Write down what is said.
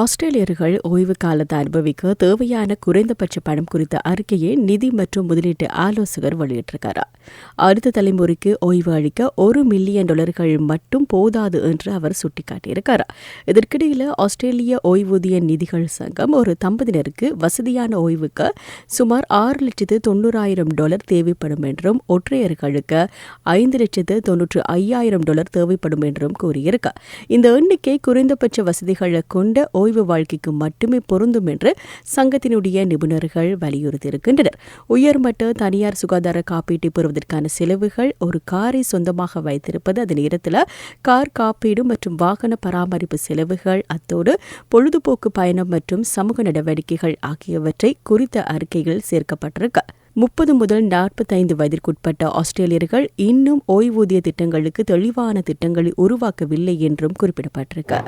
ஆஸ்திரேலியர்கள் ஓய்வு காலத்தை அனுபவிக்க தேவையான குறைந்தபட்ச பணம் குறித்த அறிக்கையை நிதி மற்றும் முதலீட்டு ஆலோசகர் வெளியிட்டிருக்கிறார் அடுத்த தலைமுறைக்கு ஓய்வு அளிக்க ஒரு மில்லியன் டாலர்கள் மட்டும் போதாது என்று அவர் சுட்டிக்காட்டியிருக்கிறார் இதற்கிடையில் ஆஸ்திரேலிய ஓய்வூதிய நிதிகள் சங்கம் ஒரு தம்பதியினருக்கு வசதியான ஓய்வுக்கு சுமார் ஆறு லட்சத்து தொண்ணூறாயிரம் டாலர் தேவைப்படும் என்றும் ஒற்றையர்களுக்கு ஐந்து லட்சத்து தொன்னூற்று ஐயாயிரம் டாலர் தேவைப்படும் என்றும் கூறியிருக்கு. இந்த எண்ணிக்கை குறைந்தபட்ச வசதிகளை கொண்ட ஓய்வு வாழ்க்கைக்கு மட்டுமே பொருந்தும் என்று சங்கத்தினுடைய நிபுணர்கள் வலியுறுத்தியிருக்கின்றனர். உயர்மட்ட தனியார் சுகாதார காப்பீட்டை பெறுவதற்கான செலவுகள் ஒரு காரை சொந்தமாக வைத்திருப்பது அதன் நேரத்தில் கார் காப்பீடு மற்றும் வாகன பராமரிப்பு செலவுகள் அத்தோடு பொழுதுபோக்கு பயணம் மற்றும் சமூக நடவடிக்கைகள் ஆகியவற்றை குறித்த அறிக்கையில் சேர்க்கப்பட்டிருக்கு. முப்பது முதல் நாற்பத்தைந்து வயதிற்குட்பட்ட ஆஸ்திரேலியர்கள் இன்னும் ஓய்வூதிய திட்டங்களுக்கு தெளிவான திட்டங்களை உருவாக்கவில்லை என்றும் குறிப்பிடப்பட்டிருக்கு.